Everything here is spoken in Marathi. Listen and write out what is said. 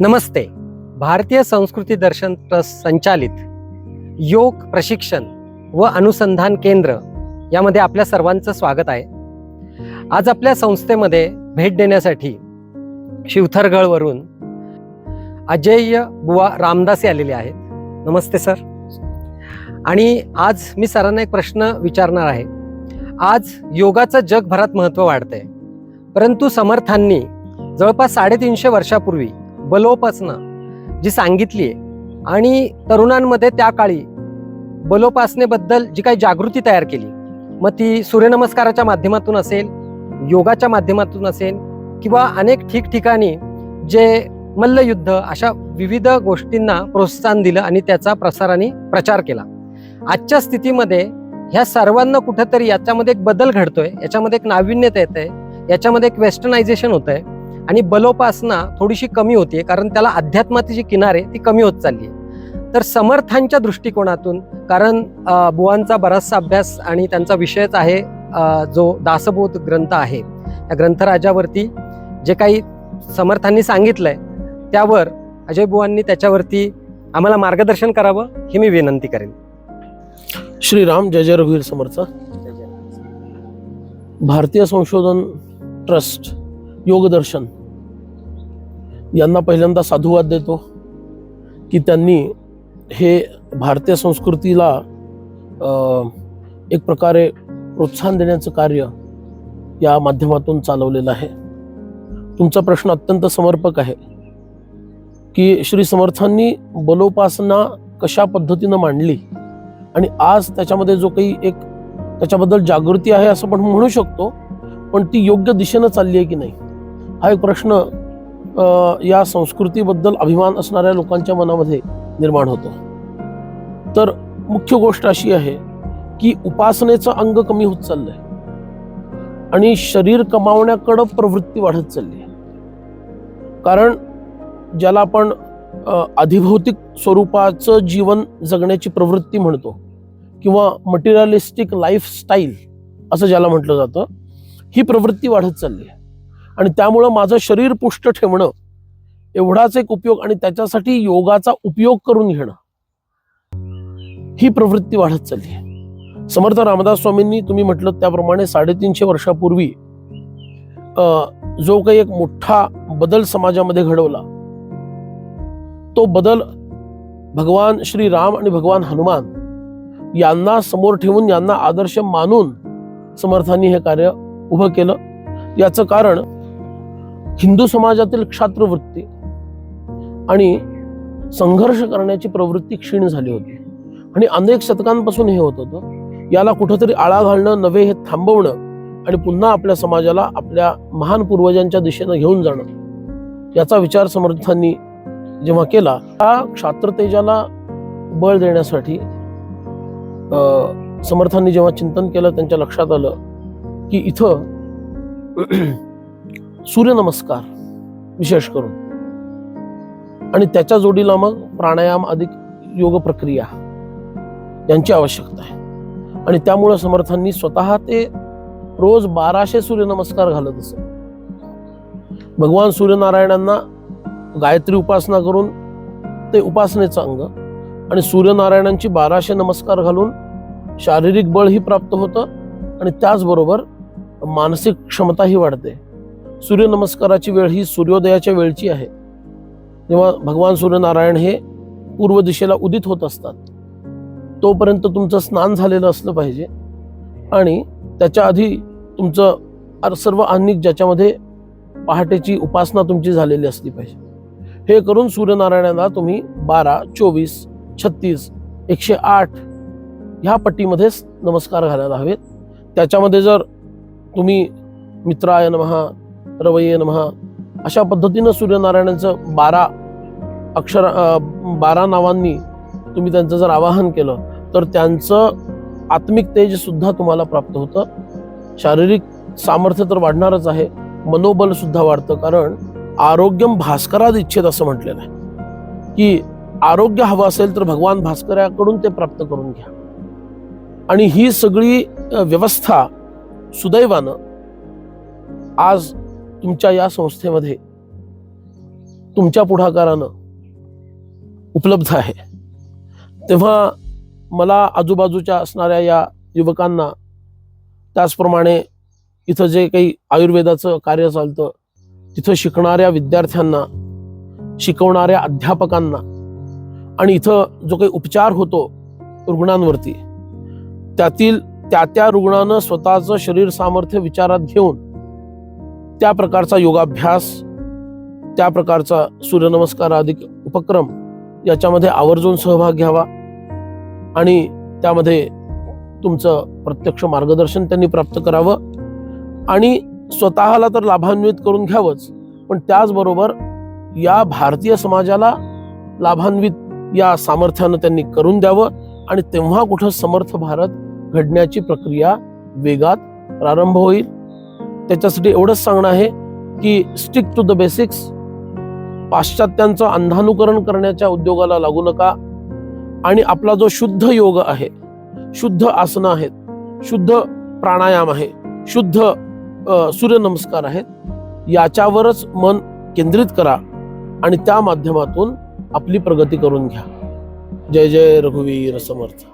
नमस्ते. भारतीय संस्कृती दर्शन ट्रस्ट संचालित योग प्रशिक्षण व अनुसंधान केंद्र यामध्ये आपल्या सर्वांचं स्वागत आहे. आज आपल्या संस्थेमध्ये भेट देण्यासाठी शिवथरगळवरून अजय बुवा रामदास आलेले आहेत. नमस्ते सर. आणि आज मी सरांना एक प्रश्न विचारणार आहे. आज योगाचं जगभरात महत्त्व वाढतंय. परंतु समर्थांनी जवळपास साडेतीनशे वर्षापूर्वी बलोपासना जी सांगितली आहे. आणि तरुणांमध्ये त्या काळी बलोपासनेबद्दल जी काही जागृती तयार केली मग ती सूर्यनमस्काराच्या माध्यमातून असेल योगाच्या माध्यमातून असेल किंवा अनेक ठिकठिकाणी जे मल्लयुद्ध अशा विविध गोष्टींना प्रोत्साहन दिलं आणि त्याचा प्रसार आणि प्रचार केला. आजच्या स्थितीमध्ये ह्या सर्वांना कुठंतरी याच्यामध्ये एक बदल घडतोय याच्यामध्ये एक नाविन्यता येत आहे याच्यामध्ये एक वेस्टर्नायझेशन होत आहे आणि बलोपासना थोडीशी कमी होते कारण त्याला अध्यात्माची जी किनारे ती कमी होत चालली आहे तर समर्थांच्या दृष्टिकोनातून कारण बुवांचा बराचसा अभ्यास आणि त्यांचा विषयच आहे जो दासबोध ग्रंथ आहे त्या ग्रंथराजावरती जे काही समर्थांनी सांगितलंय त्यावर अजय बुवांनी त्याच्यावरती आम्हाला मार्गदर्शन करावं ही मी विनंती करेन. श्रीराम जय जय रघुवीर समर्थ. भारतीय संशोधन ट्रस्ट योगदर्शन. यांना पहिल्यांदा साधुवाद देतो की त्यांनी हे भारतीय संस्कृतीला एक प्रकारे प्रोत्साहन देण्याचं कार्य या माध्यमातून चालवलेलं आहे. तुमचा प्रश्न अत्यंत समर्पक आहे की श्री समर्थांनी बलोपासना कशा पद्धतीनं मांडली आणि आज त्याच्यामध्ये जो काही एक त्याच्याबद्दल जागृती आहे असं पण म्हणू शकतो पण ती योग्य दिशेनं चालली आहे की नाही? हा एक प्रश्न या संस्कृतीबद्दल अभिमान असणाऱ्या लोकांच्या मनामध्ये निर्माण होतो. तर मुख्य गोष्ट अशी आहे की उपासनेचं अंग कमी होत चाललंय. आणि शरीर कमावण्याकडं प्रवृत्ती वाढत चालली आहे कारण ज्याला आपण अधिभौतिक स्वरूपाचं जीवन जगण्याची प्रवृत्ती म्हणतो किंवा मटेरियलिस्टिक लाईफस्टाईल असं ज्याला म्हटलं जातं ही प्रवृत्ती वाढत चालली आहे आणि त्यामुळं माझं शरीर पुष्ट ठेवणं एवढाच एक उपयोग आणि त्याच्यासाठी योगाचा उपयोग करून घेणं. ही प्रवृत्ती वाढत चालली आहे. समर्थ रामदास स्वामींनी तुम्ही म्हटलं त्याप्रमाणे साडेतीनशे वर्षापूर्वी जो काही एक मोठा बदल समाजामध्ये घडवला तो बदल भगवान श्री राम आणि भगवान हनुमान यांना समोर ठेवून यांना आदर्श मानून समर्थांनी हे कार्य उभं केलं. याचं कारण हिंदू समाजातील क्षात्रवृत्ती आणि संघर्ष करण्याची प्रवृत्ती क्षीण झाली होती. आणि अनेक शतकांपासून हे होत होतं. याला कुठंतरी आळा घालणं नव्हे हे थांबवणं आणि पुन्हा आपल्या समाजाला आपल्या महान पूर्वजांच्या दिशेनं घेऊन जाणं याचा विचार समर्थांनी जेव्हा केला त्या क्षात्रतेजाला बळ देण्यासाठी समर्थांनी जेव्हा चिंतन केलं त्यांच्या लक्षात आलं की इथं सूर्यनमस्कार विशेष करून. आणि त्याच्या जोडीला मग प्राणायाम अधिक योग प्रक्रिया यांची आवश्यकता आहे. आणि त्यामुळं समर्थांनी स्वतः ते रोज बाराशे सूर्यनमस्कार घालत असत भगवान सूर्यनारायणांना गायत्री उपासना करून ते उपासनेचं अंग आणि सूर्यनारायणांची बाराशे नमस्कार घालून शारीरिक बळही प्राप्त होतं आणि त्याचबरोबर मानसिक क्षमताही वाढते. सूर्यनमस्काराची वेळ ही सूर्योदयाच्या वेळची आहे. जेव्हा भगवान सूर्यनारायण हे पूर्व दिशेला उदित होत असतात. तोपर्यंत तुमचं स्नान झालेलं असलं पाहिजे. आणि त्याच्या आधी तुमचं सर्व आन्निक ज्याच्यामध्ये पहाटेची उपासना तुमची झालेली असली पाहिजे. हे करून सूर्यनारायणाला तुम्ही बारा चोवीस छत्तीस एकशे आठ ह्या पट्टीमध्ये नमस्कार घालायला हवेत. त्याच्यामध्ये जर तुम्ही मित्राय नमहा रवये नमहा अशा पद्धतीनं सूर्यनारायणांचं बारा अक्षर बारा नावांनी तुम्ही त्यांचं जर आवाहन केलं तर त्यांचं आत्मिक तेज सुद्धा तुम्हाला प्राप्त होतं. शारीरिक सामर्थ्य तर वाढणारच आहे मनोबल सुद्धा वाढतं कारण आरोग्यम भास्करात इच्छेत असं म्हटलेलं आहे. की आरोग्य हवं असेल तर भगवान भास्कराकडून ते प्राप्त करून घ्या. आणि ही सगळी व्यवस्था सुदैवानं आज तुमच्या या संस्थेमध्ये तुमच्या पुढाकारानं उपलब्ध आहे. तेव्हा मला आजूबाजूच्या असणाऱ्या या युवकांना त्याचप्रमाणे इथं जे काही आयुर्वेदाचं कार्य चालतं तिथं शिकणाऱ्या विद्यार्थ्यांना शिकवणाऱ्या अध्यापकांना आणि इथं जो काही उपचार होतो रुग्णांवरती त्यातील त्या त्या रुग्णानं स्वतःचं शरीर सामर्थ्य विचारात घेऊन त्या प्रकारचा योगाभ्यास त्या प्रकारचा सूर्यनमस्कार अधिक उपक्रम याच्यामध्ये आवर्जून सहभाग घ्यावा आणि त्यामध्ये तुमचं प्रत्यक्ष मार्गदर्शन त्यांनी प्राप्त करावं आणि स्वतःला तर लाभान्वित करून घ्यावंच पण त्याचबरोबर या भारतीय समाजाला लाभान्वित या सामर्थ्यानं त्यांनी करून द्यावं आणि तेव्हा कुठं समर्थ भारत घडण्याची प्रक्रिया वेगात प्रारंभ होईल. त्याच्यासाठी एवढंच सांगणं आहे की स्टिक टू द बेसिक्स पाश्चात्यांचं अंधानुकरण करण्याच्या उद्योगाला लागू नका. आणि आपला जो शुद्ध योग आहे शुद्ध आसनं आहेत शुद्ध प्राणायाम आहे शुद्ध सूर्यनमस्कार आहेत याच्यावरच मन केंद्रित करा आणि त्या माध्यमातून आपली प्रगती करून घ्या. जय जय रघुवीर समर्थ.